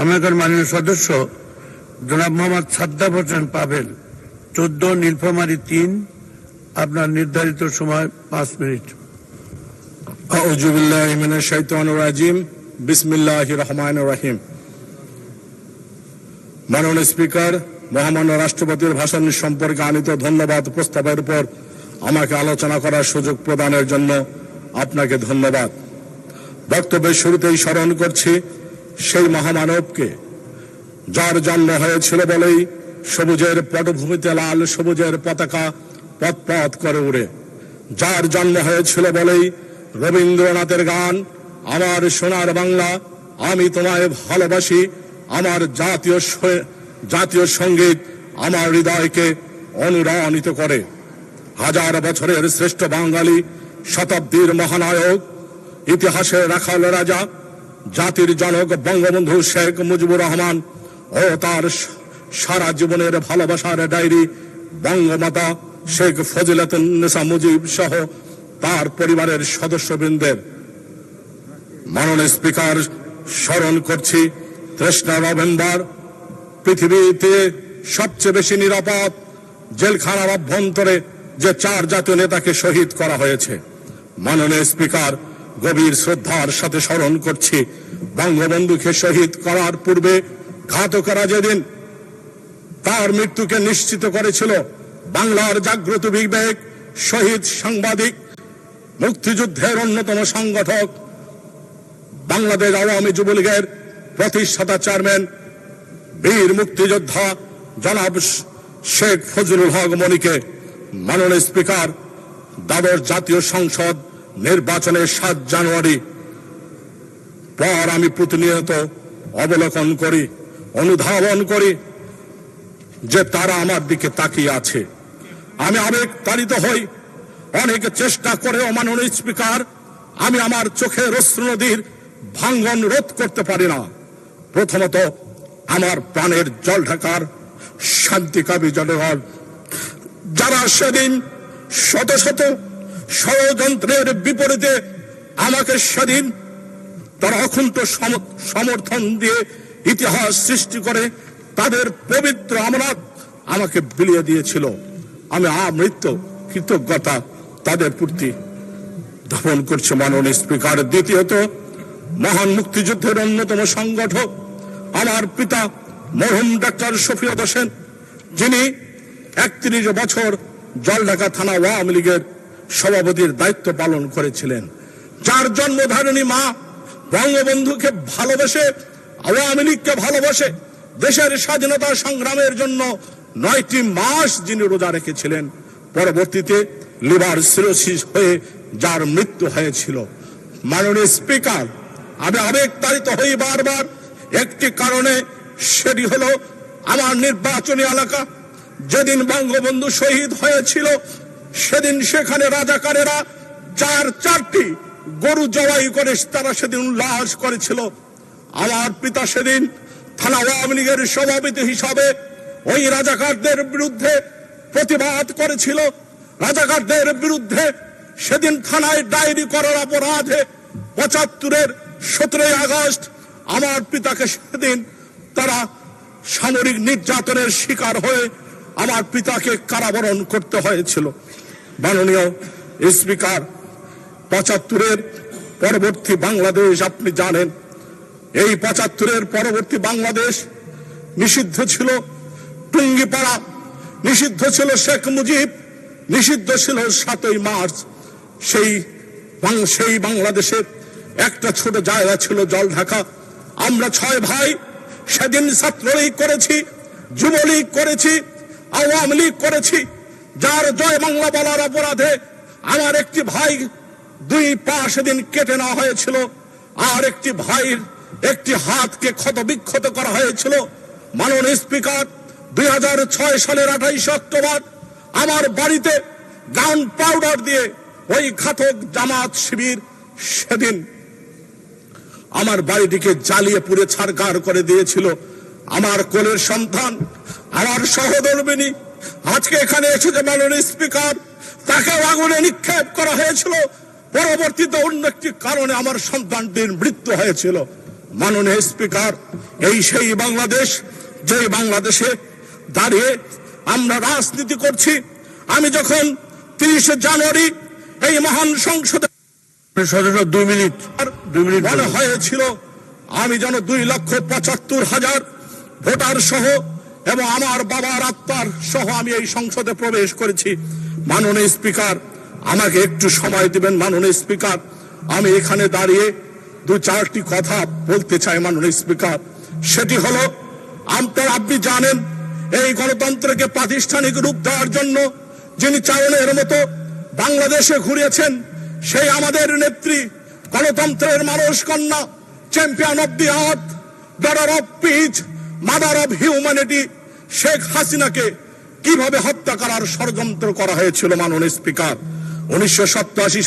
আমাদের মাননীয় সদস্য জনাব মোহাম্মদ সাদ্দা হোসেন পাবেল চোদ্দ নীলফামারি তিন, আপনার নির্ধারিত সময় পাঁচ মিনিট। রাজিম। বিসমিল্লাহ রহমান রাহিম। মাননীয় স্পিকার, মহামান্য রাষ্ট্রপতির ভাষণ সম্পর্কে আনিত ধন্যবাদ প্রস্তাবের উপর আমাকে আলোচনা করার সুযোগ প্রদানের জন্য আপনাকে ধন্যবাদ। বক্তব্যের শুরুতেই স্মরণ করছি সেই মহামানবকে, যার জন্ম হয়েছিল বলেই সবুজের পটভূমিতে লাল সবুজের পতাকা পথ পথ করে উড়ে। যার জন্ম হয়েছিল বলেই রবীন্দ্রনাথের গান, আমার সোনার বাংলা, আমি তোমায় ভালোবাসি, আমার জাতীয় জাতীয় সংগীত আমার হৃদয়কে অনুরণিত করে। হাজার বছরের শ্রেষ্ঠ বাঙালি, শতাব্দীর মহানায়ক ইতিহাসের রাখাল রাজা জাতির জনক বঙ্গবন্ধু শেখ মুজিবুর রহমান ও তার সারা জীবনের ভালোবাসার ডায়েরি বঙ্গমাতা শেখ ফজিলাতুন্নেসা মুজিব সহ তার পরিবারের সদস্যবৃন্দের। মাননীয় স্পিকার, স্মরণ করছি তৃষ্ণা নভেম্বর পৃথিবীতে সবচেয়ে বেশি নিরাপদ জেলখানার অভ্যন্তরে যে চার জাতীয় নেতাকে শহীদ করা হয়েছে। মাননীয় স্পিকার গভীর শ্রদ্ধার সাথে স্মরণ করছি। বঙ্গবন্ধুকে শহীদ করার পূর্বে ঘাতকরা যেদিন তার মৃত্যুকে নিশ্চিত করেছিল, বাংলার জাগ্রত বিবেক, শহীদ সাংবাদিক, মুক্তিযুদ্ধের অন্যতম সংগঠক, বাংলাদেশ আওয়ামী যুবলীগের প্রতিষ্ঠাতা চেয়ারম্যান, বীর মুক্তিযোদ্ধা জনাব শেখ ফজলুল হক মনিকে মাননীয় স্পিকার, দ্বাদশ জাতীয় সংসদ নির্বাচনের সাত জানুয়ারি। পর আমি প্রতিনিয়ত অবলোকন করি, অনুধাবন করি যে তারা আমার দিকে তাকিয়ে আছে। আমি আবেগ তাড়িত হই, অনেক চেষ্টা করেও মাননীয় স্পিকার, আমি আমার চোখের অশ্রু নদীর ভাঙ্গন রোধ করতে পারি না। প্রথমত, আমার প্রাণের জল ঢাকার শান্তিকামী জনগণ, যারা সেদিন শত শত ষড়যন্ত্রের বিপরীতে আমাকে সেদিন তারা সম- সমর্থন দিয়ে ইতিহাস সৃষ্টি করে তাদের পবিত্র আমরাত আমাকে বিলিয়ে দিয়েছিল। আমি আমৃত্য, কৃতজ্ঞতা তাদের প্রতি ধাপন করছে মাননীয় স্পিকার। দ্বিতীয়ত, মহান মুক্তিযুদ্ধের অন্যতম সংগঠক আমার পিতা মরহুম ডাক্তার শফিয়ত হোসেন, যিনি একত্রিশ বছর জলঢাকা থানা আওয়ামী লীগের সভাপতির দায়িত্ব পালন করেছিলেন। যার জন্মধারণী মা বঙ্গবন্ধুকে ভালোবেসে, আওয়ামী লীগকে ভালোবাসে দেশের স্বাধীনতা সংগ্রামের জন্য নয়টি মাস যিনি রোজা রেখেছিলেন, পরবর্তীতে লিভার সিরোসিস হয়ে যার মৃত্যু হয়েছিল। মাননীয় স্পিকার, আমি আবেগ তাড়িত হই বারবার। একটি কারণে সেটি হলো, আমার নির্বাচনী এলাকা যেদিন বঙ্গবন্ধু শহীদ হয়েছিল সেদিন সেখানে রাজাকারেরা চার চারটি গরু জবাই করে তারা সেদিন উল্লাস করেছিল। আমার পিতা সেদিন থানা আওয়ামী লীগের সভাপতি হিসাবে ওই রাজাকারদের বিরুদ্ধে প্রতিবাদ করেছিল। রাজাকারদের বিরুদ্ধে সেদিন থানায় ডায়েরি করার অপরাধে পঁচাত্তরের সতেরোই আগস্ট আমার পিতাকে সেদিন তারা সামরিক নির্যাতনের শিকার হয়ে আমার পিতাকে কারাবরণ করতে হয়েছিল। মাননীয় স্পিকার, পঁচাত্তরের পরবর্তী বাংলাদেশ, আপনি জানেন, এই পঁচাত্তরের পরবর্তী বাংলাদেশ নিষিদ্ধ ছিল। টুঙ্গিপাড়া নিষিদ্ধ ছিল শেখ মুজিব, নিষিদ্ধ ছিল সাতই মার্চ। সেই সেই বাংলাদেশের একটা ছোট জায়গা ছিল জল ঢাকা। আমরা ছয় ভাই, সেদিন ছাত্রলীগ করেছি, যুবলীগ করেছি আওয়ামী লীগ করেছি, যার জয় বাংলা বলার অপরাধে আমার একটি ভাই দুই পা সেদিন কেটে নেওয়া হয়েছিল, আর একটি ভাইয়ের একটি হাতকে ক্ষত বিক্ষত করা হয়েছিল। মাননীয় স্পিকার, দুই হাজার ছয় সালের আঠাইশ অক্টোবর আমার বাড়িতে গান পাউডার দিয়ে ওই ঘাতক জামাত শিবির সেদিন আমার বাড়িটিকে জ্বালিয়ে পুড়ে ছাড়কার করে দিয়েছিল। আমার কোলের সন্তান আমার সহধর্মিনী আজকে এখানে এসেছে মাননীয় স্পিকার। তাকে আগুনে নিক্ষেপ করা হয়েছিল। পরবর্তীতে অন্য একটি কারণে আমার সন্তানটির মৃত্যু হয়েছিল। মাননীয় স্পিকার এই সেই বাংলাদেশ যে বাংলাদেশে দাঁড়িয়ে আমরা রাজনীতি করছি। আমি যখন তিরিশে জানুয়ারি এই মহান সংসদে দুই মিনিট। দুই মিনিট মনে হয়েছিল আমি যেন দুই লক্ষ পঁচাত্তর হাজার ভোটার সহ এবং আমার বাবার আত্মার সহ আমি এই সংসদে প্রবেশ করেছি। মাননীয় স্পিকার, আমাকে একটু সময় দিবেন মাননীয় স্পিকার। আমি এখানে দাঁড়িয়ে দু চারটি কথা বলতে চাই মাননীয় স্পিকার। সেটি হলো, আপনার আপনি জানেন, এই গণতন্ত্রকে প্রাতিষ্ঠানিক রূপ দেওয়ার জন্য যিনি চায়নের মতো বাংলাদেশে ঘুরিয়েছেন সেই আমাদের নেত্রী, গণতন্ত্রের মানুষ কন্যা champion of the earth daughter of peace mother of humanity Sheikh হাসিনাকে কীভাবে হত্যা করার ষড়যন্ত্র করা হয়েছিল মাননীয় স্পিকার? উনিশশো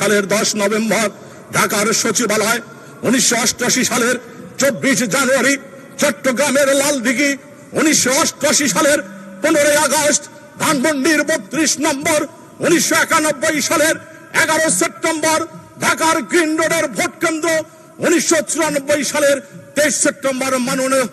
সালের দশ নভেম্বর ঢাকার সচিবালয়, উনিশশো অষ্টআশি সালের চব্বিশ জানুয়ারি চট্টগ্রামের লালদিঘি, উনিশশো অষ্টআশি সালের পনেরোই আগস্ট ধানমন্ডির বত্রিশ নম্বর, উনিশশো একানব্বই সালের এগারো সেপ্টেম্বর ঢাকার গ্রিন রোডের ভোট কেন্দ্র উনিশশো চুরানব্বই সালের তেইশ সেপ্টেম্বর মাননীয়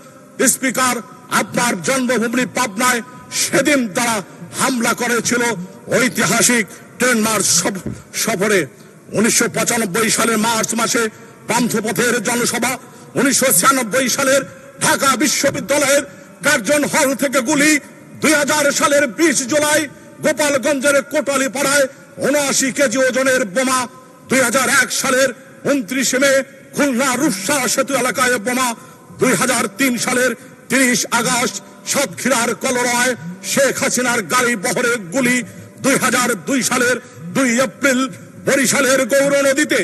স্পিকার আপনার জন্মভূমি পাবনায় সেদিন তারা হামলা করেছিল ঐতিহাসিক ট্রেন মার্চ সফ- সফরে। উনিশশো পঁচানব্বই সালের মার্চ মাসে পান্থপথের জনসভা, উনিশশো ছিয়ানব্বই সালের ঢাকা বিশ্ববিদ্যালয়ের কার্জন হল থেকে গুলি, দুই হাজার সালের বিশ জুলাই গোপালগঞ্জের কোটালি পাড়ায় উনআশি কেজি ওজনের বোমা, দুই হাজার এক সালের উনত্রিশে মে খুলনা রূপসা সেতু এলাকায় বোমা দুই হাজার তিন সালের তিরিশ আগস্ট সাতক্ষীরার কলরয় শেখ হাসিনার গাড়ি বহরে গুলি। দুই সালের দুই এপ্রিল বরিশালের গৌর নদীতে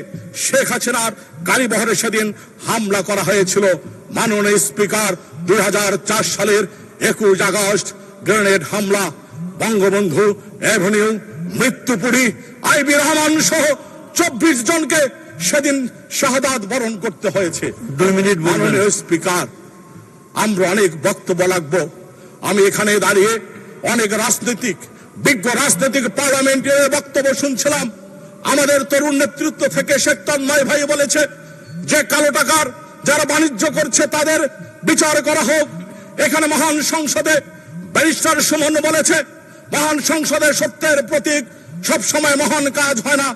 শেখ হাসিনার গাড়ি বহরে সেদিন হামলা করা হয়েছিল। মাননীয় স্পিকার, দুই হাজার চার সালের একুশ আগস্ট গ্রেনেড হামলা। বঙ্গবন্ধু এভিনিউ মৃত্যুপুরী, আইবি রহমান সহ চব্বিশ জনকে সেদিন শাহাদাত বরণ করতে হয়েছে। দুই মিনিট মাননীয় স্পিকার আমরা অনেক বক্তব্য লাগবো আমি এখানে দাঁড়িয়ে অনেক রাজনৈতিক বিজ্ঞ রাজনৈতিক পার্লামেন্টের বক্তব্য শুনছিলাম। আমাদের তরুণ নেতৃত্ব থেকে শেখ তন্ময় ভাই বলেছে যে কালো টাকার যারা বাণিজ্য করছে তাদের বিচার করা হোক। এখানে মহান সংসদে ব্যারিস্টার সুমন বলেছে মহান সংসদে সত্যের প্রতীক সব সময় মহান কাজ হয় না।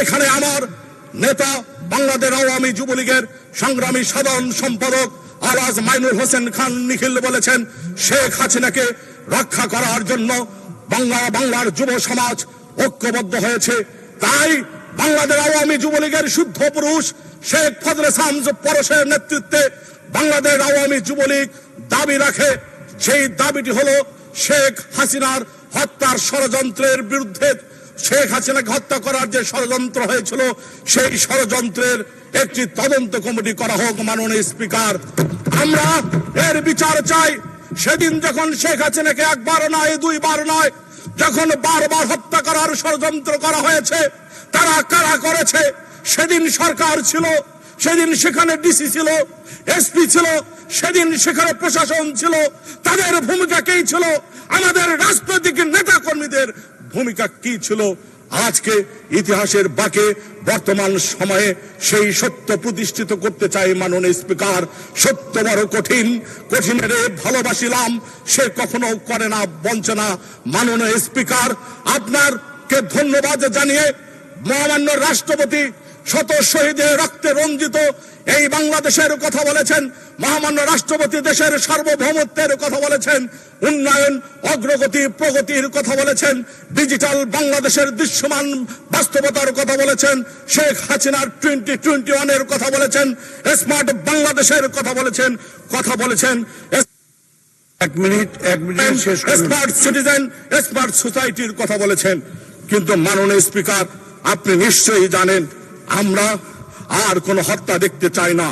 এখানে আমার নেতা বাংলাদেশ আওয়ামী যুবলীগের সংগ্রামী সাধারণ সম্পাদক আলাজ মাইনুল হোসেন খান নিখিল বলেছেন, শেখ হাসিনাকে রক্ষা করার জন্য বাংলা, বাংলার যুব সমাজ ঐক্যবদ্ধ হয়েছে। তাই বাংলাদেশ আওয়ামী যুবলীগের শুদ্ধ পুরুষ শেখ ফজলে শামস পরশের নেতৃত্বে বাংলাদেশ আওয়ামী যুবলীগ দাবি রাখে। সেই দাবিটি হলো শেখ হাসিনার হত্যার ষড়যন্ত্রের বিরুদ্ধে শেখ হাসিনাকে হত্যা করার যে ষড়যন্ত্র হয়েছিল, সেই ষড়যন্ত্রের একটি তদন্ত কমিটি করা হোক, মাননীয় স্পিকার। আমরা এর বিচার চাই। সেদিন যখন শেখ হাসিনাকে একবার নয়, দুইবার নয়, যখন বারবার হত্যা করার ষড়যন্ত্র করা হয়েছে, তারা কারা করেছে, সেদিন সরকার ছিল সেদিন সেখানে ডিসি ছিল এসপি ছিল, সেদিন সেখানে প্রশাসন ছিল, তাদের ভূমিকা কি ছিল, আমাদের রাজনৈতিক নেতা কর্মীদের ভূমিকা কি ছিল, আজকে ইতিহাসের বাকে বর্তমান সময়ে সেই সত্য প্রতিষ্ঠিত করতে চাই মাননীয় স্পিকার, সত্য বড় কঠিন, কঠিনের ভালোবাসিলাম, সে কখনো করে না বঞ্চনা মাননীয় স্পিকার, আপনারকে ধন্যবাদ জানিয়ে মহামান্য রাষ্ট্রপতি শত শহীদের রক্তে রঞ্জিত এই বাংলাদেশের কথা বলেছেন মহামান্য রাষ্ট্রপতি দেশের সার্বভৌমত্বের কথা বলেছেন উন্নয়ন অগ্রগতি প্রগতির কথা বলেছেন ডিজিটাল বাংলাদেশের দৃশ্যমান বাস্তবতার কথা বলেছেন শেখ হাসিনার টোয়েন্টি টোয়েন্টি ওয়ানের কথা বলেছেন স্মার্ট বাংলাদেশের কথা বলেছেন কথা বলেছেন এক মিনিট এক মিনিট স্মার্ট সিটিজেন স্মার্ট সোসাইটির কথা বলেছেন কিন্তু মাননীয় স্পিকার আপনি নিশ্চয়ই জানেন আমরা আর কোন হত্যা দেখতে চাই না।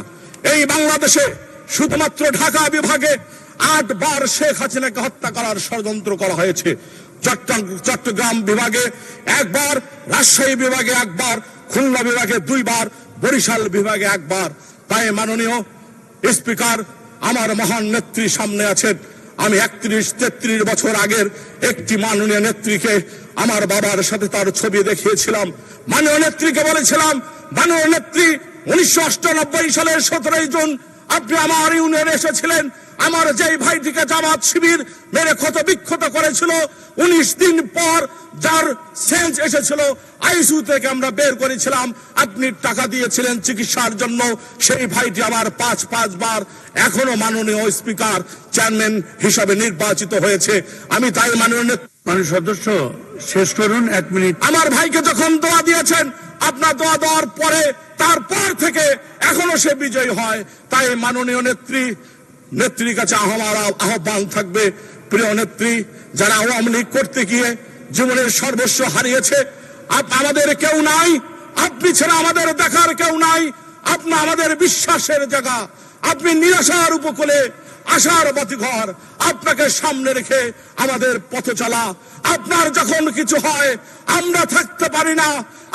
এই বাংলাদেশে শুধুমাত্র ঢাকা বিভাগে আট বার শেখ হাসিনাকে হত্যা করার ষড়যন্ত্র করা হয়েছে। চট্টগ্রাম বিভাগে একবার, রাজশাহী বিভাগে একবার, খুলনা বিভাগে দুইবার, বরিশাল বিভাগে একবার। তাই মাননীয় স্পিকার, আমার মহান নেত্রী সামনে আছেন। আমি একত্রিশ, তেত্রিশ বছর আগের একটি মাননীয় নেত্রীকে আমার বাবার সাথে তার ছবি দেখিয়েছিলাম। মাননীয় নেত্রীকে বলেছিলাম, মাননীয় নেত্রী, উনিশশো সালের সতেরোই জুন আপনি আমার ইউনিয়নে এসেছিলেন। আমার যেই ভাইটিকে জামাত শিবির মেরে ক্ষত বিক্ষত করেছিল উনিশ দিন পর যার সেন্স এসেছিল আইসিউ থেকে আমরা বের করেছিলাম আপনি টাকা দিয়েছিলেন চিকিৎসার জন্য সেই ভাইটি আমার পাঁচ পাঁচবার এখনও মাননীয় স্পিকার চেয়ারম্যান হিসাবে নির্বাচিত হয়েছে। আমি তাই মাননীয় মানে সদস্য শেষ করুন এক মিনিট। আমার ভাইকে যখন দোয়া দিয়েছেন আপনার দোয়া দেওয়ার পরে তারপর থেকে এখনও সে বিজয়ী হয়। তাই মাননীয় নেত্রী নেত্রীর কাছে আমার আহ্বান থাকবে। প্রিয় নেত্রী, যারা আওয়ামী লীগ করতে গিয়ে জীবনের সর্বস্ব হারিয়েছে আমাদের কেউ নাই, আপনি ছাড়া আমাদের দেখার কেউ নাই, আপনি আমাদের বিশ্বাসের জায়গা। আপনি নিরাশার উপকূলে আশার বাতিঘর আপনাকে সামনে রেখে আমাদের পথে চলা। আপনার যখন কিছু হয়, আমরা থাকতে পারি না।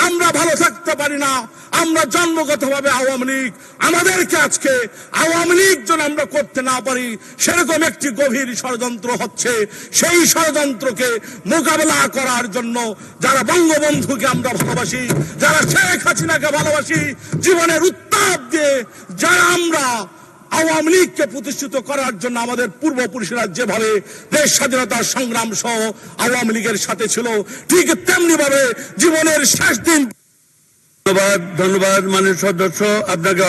আমরা ভালো থাকতে পারি না। আমরা জন্মগতভাবে আওয়ামী লীগ। আমাদেরকে আজকে আওয়ামী লীগ যেন আমরা করতে না পারি, সেরকম একটি গভীর ষড়যন্ত্র হচ্ছে। সেই ষড়যন্ত্রকে মোকাবেলা করার জন্য যারা বঙ্গবন্ধুকে আমরা ভালোবাসি, যারা শেখ হাসিনাকে ভালোবাসি, জীবনের উত্তাপ দিয়ে যারা আমরা আওয়ামী লীগকে প্রতিষ্ঠিত করার জন্য আমাদের পূর্বপুরুষরা যেভাবে দেশ স্বাধীনতার সংগ্রাম সহ আওয়ামী লীগের সাথে ছিল, ঠিক তেমনি ভাবে জীবনের শেষ দিন ধন্যবাদ ধন্যবাদ, মাননীয় সদস্য। আপনাকে